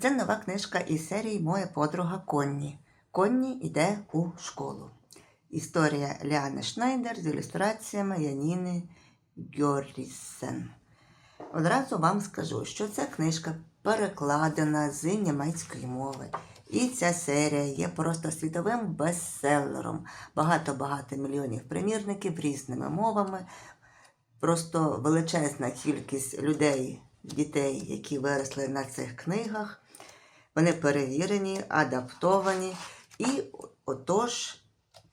Це нова книжка із серії Моя подруга Конні. Конні йде у школу. Історія Ліани Шнайдер з ілюстраціями Яніни Гьоррісен. Одразу вам скажу, що ця книжка перекладена з німецької мови. І ця серія є просто світовим бестселером. Багато-багато мільйонів примірників різними мовами. Просто величезна кількість людей, дітей, які виросли на цих книгах. Вони перевірені, адаптовані. І отож,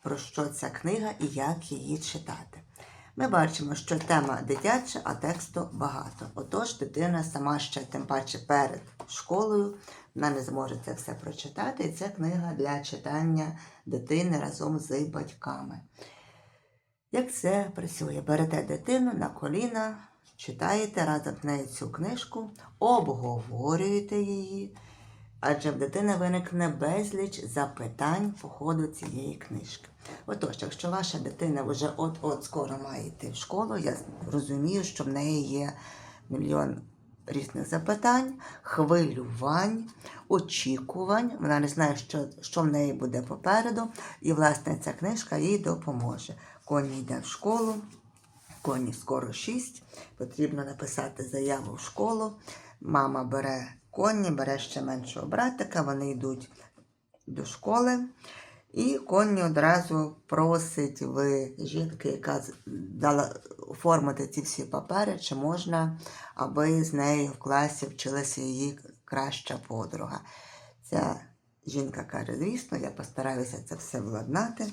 про що ця книга і як її читати. Ми бачимо, що тема дитяча, а тексту багато. Отож, дитина сама ще тим паче перед школою, вона не зможе це все прочитати. І це книга для читання дитини разом з батьками. Як це працює? Берете дитину на коліна, читаєте разом з нею цю книжку, обговорюєте її, адже в дитини виникне безліч запитань по ходу цієї книжки. Отож, якщо ваша дитина вже от-от скоро має йти в школу, я розумію, що в неї є мільйон різних запитань, хвилювань, очікувань. Вона не знає, що, що в неї буде попереду, і, власне, ця книжка їй допоможе. Коні йде в школу, коні скоро 6, потрібно написати заяву в школу. Мама бере коні, бере ще меншого братика, вони йдуть до школи. І Конні одразу просить в жінки, яка дала оформити ці всі папери, чи можна, аби з нею в класі вчилася її краща подруга. Ця жінка каже, звісно, я постараюся це все владнати.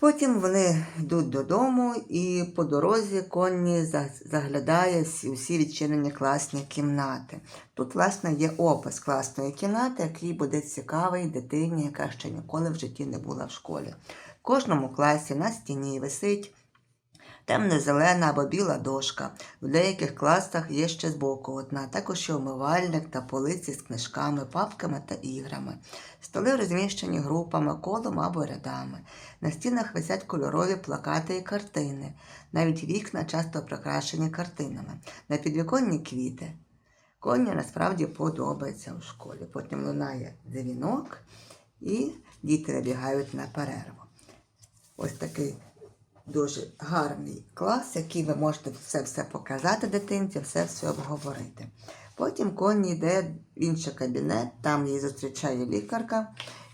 Потім вони йдуть додому, і по дорозі Конні заглядає усі відчинені класні кімнати. Тут, власне, є опис класної кімнати, який буде цікавий дитині, яка ще ніколи в житті не була в школі. В кожному класі на стіні висить темно-зелена або біла дошка. В деяких класах є ще збоку одна, також є умивальник та полиці з книжками, папками та іграми. Столи розміщені групами, колом або рядами. На стінах висять кольорові плакати і картини. Навіть вікна часто прикрашені картинами. На підвіконні квіти. Коні насправді подобається у школі. Потім лунає дзвінок, і діти вибігають на перерву. Ось такий дуже гарний клас, який ви можете все все показати дитинці, все все обговорити. Потім Конні йде в інший кабінет, там її зустрічає лікарка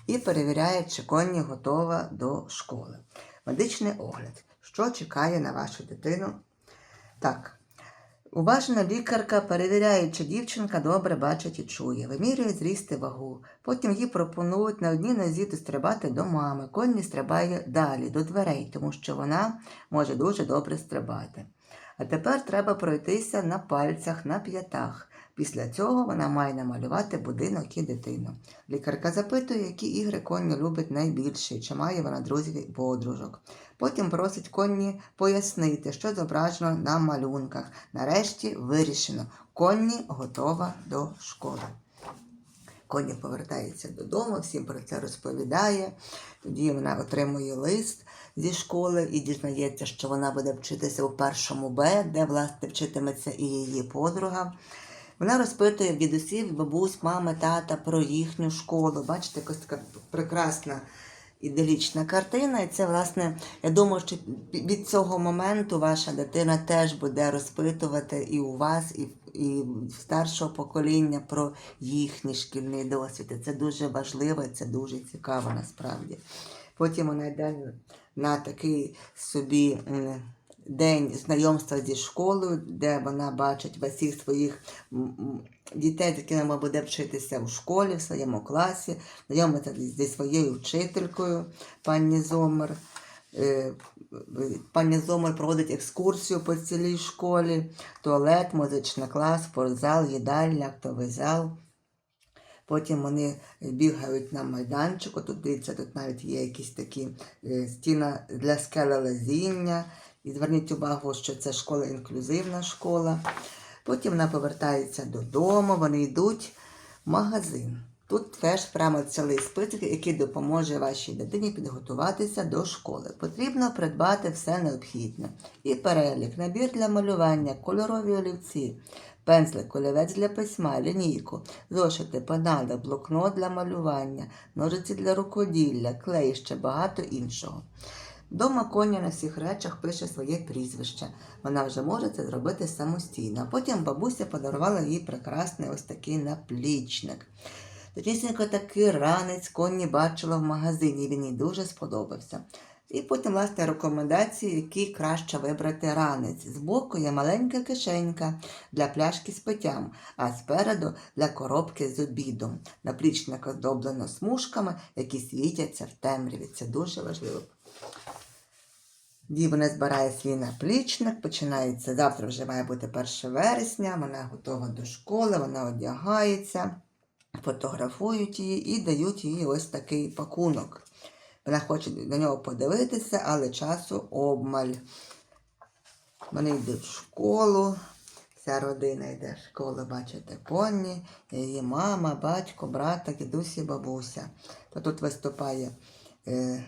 і перевіряє, чи Конні готова до школи. Медичний огляд. Що чекає на вашу дитину? Так. Уважна лікарка перевіряє, чи дівчинка добре бачить і чує, вимірює зріст і вагу. Потім їй пропонують на одній нозі дострибати до мами. Конні стрибає далі, до дверей, тому що вона може дуже добре стрибати. А тепер треба пройтися на пальцях, на п'ятах. Після цього вона має намалювати будинок і дитину. Лікарка запитує, які ігри Конні любить найбільше, чи має вона друзів і подружок. Потім просить Конні пояснити, що зображено на малюнках. Нарешті вирішено. Конні готова до школи. Конні повертається додому, всім про це розповідає. Тоді вона отримує лист зі школи і дізнається, що вона буде вчитися у першому Б, де власне вчитиметься і її подруга. Вона розпитує дідусів, бабусь, мами, тата про їхню школу. Бачите, якась така прекрасна іделічна картина. І це, власне, я думаю, що від цього моменту ваша дитина теж буде розпитувати і у вас, і, і старшого покоління про їхній шкільний досвід. І це дуже важливо, це дуже цікаво насправді. Потім вона йде на такий собі день знайомства зі школою, де вона бачить усіх своїх дітей, з якими буде вчитися у школі, в своєму класі, знайомиться зі- своєю вчителькою, пані Зомер. Е, Пані Зомер проводить екскурсію по цілій школі, туалет, музичний клас, спортзал, їдальня, актовий зал. Потім вони бігають на майданчику. Тут дивіться, тут навіть є якісь такі е, стіна для скелелазіння. І зверніть увагу, що це школа інклюзивна школа. Потім вона повертається додому, вони йдуть в магазин. Тут теж прямо цілий список, який допоможе вашій дитині підготуватися до школи. Потрібно придбати все необхідне. І перелік, набір для малювання, кольорові олівці, пензлик, олівець для письма, лінійку, зошити, пенали, блокнот для малювання, ножиці для рукоділля, клей і ще багато іншого. Дома Коня на всіх речах пише своє прізвище. Вона вже може це зробити самостійно. Потім бабуся подарувала їй прекрасний ось такий наплічник. Точнісінько такий ранець Конні бачила в магазині, він їй дуже сподобався. І потім, власне, рекомендації, який краще вибрати ранець. Збоку є маленька кишенька для пляшки з питтям, а спереду для коробки з обідом. Наплічник оздоблено смужками, які світяться в темряві. Це дуже важливо. Дівна збирає свій наплічник, починається завтра вже має бути 1 вересня, вона готова до школи, вона одягається, фотографують її і дають їй ось такий пакунок. Вона хоче на нього подивитися, але часу обмаль. Вони йдуть в школу, вся родина йде в школу, бачите, Конні, її мама, батько, брата, дідусь і бабуся. Та тут виступає. Е,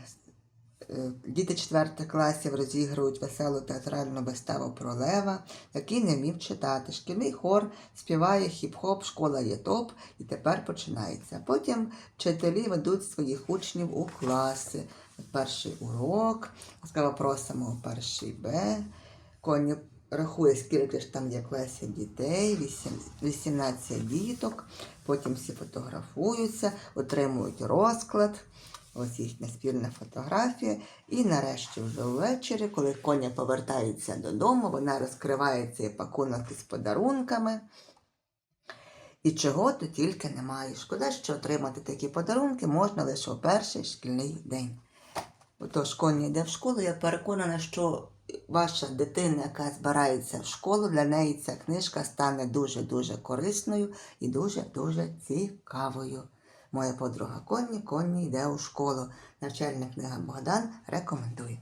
Діти 4 класів розігрують веселу театральну виставу про лева, який не вмів читати. Шкільний хор співає хіп-хоп, школа є топ, і тепер починається. Потім вчителі ведуть своїх учнів у класи. Перший урок, ласкаво просимо перший Б. Коні рахує, скільки ж там є в класі дітей, 18 діток. Потім всі фотографуються, отримують розклад. Ось їхня спільна фотографія. І нарешті вже ввечері, коли коня повертається додому, вона розкриває цей пакунок із подарунками. І чого то тільки немає. Шкода, що отримати такі подарунки можна лише у перший шкільний день. Отож, коні йде в школу, я переконана, що ваша дитина, яка збирається в школу, для неї ця книжка стане дуже-дуже корисною і дуже-дуже цікавою. Моя подруга Конні, Конні йде у школу. Навчальна книга Богдан рекомендує.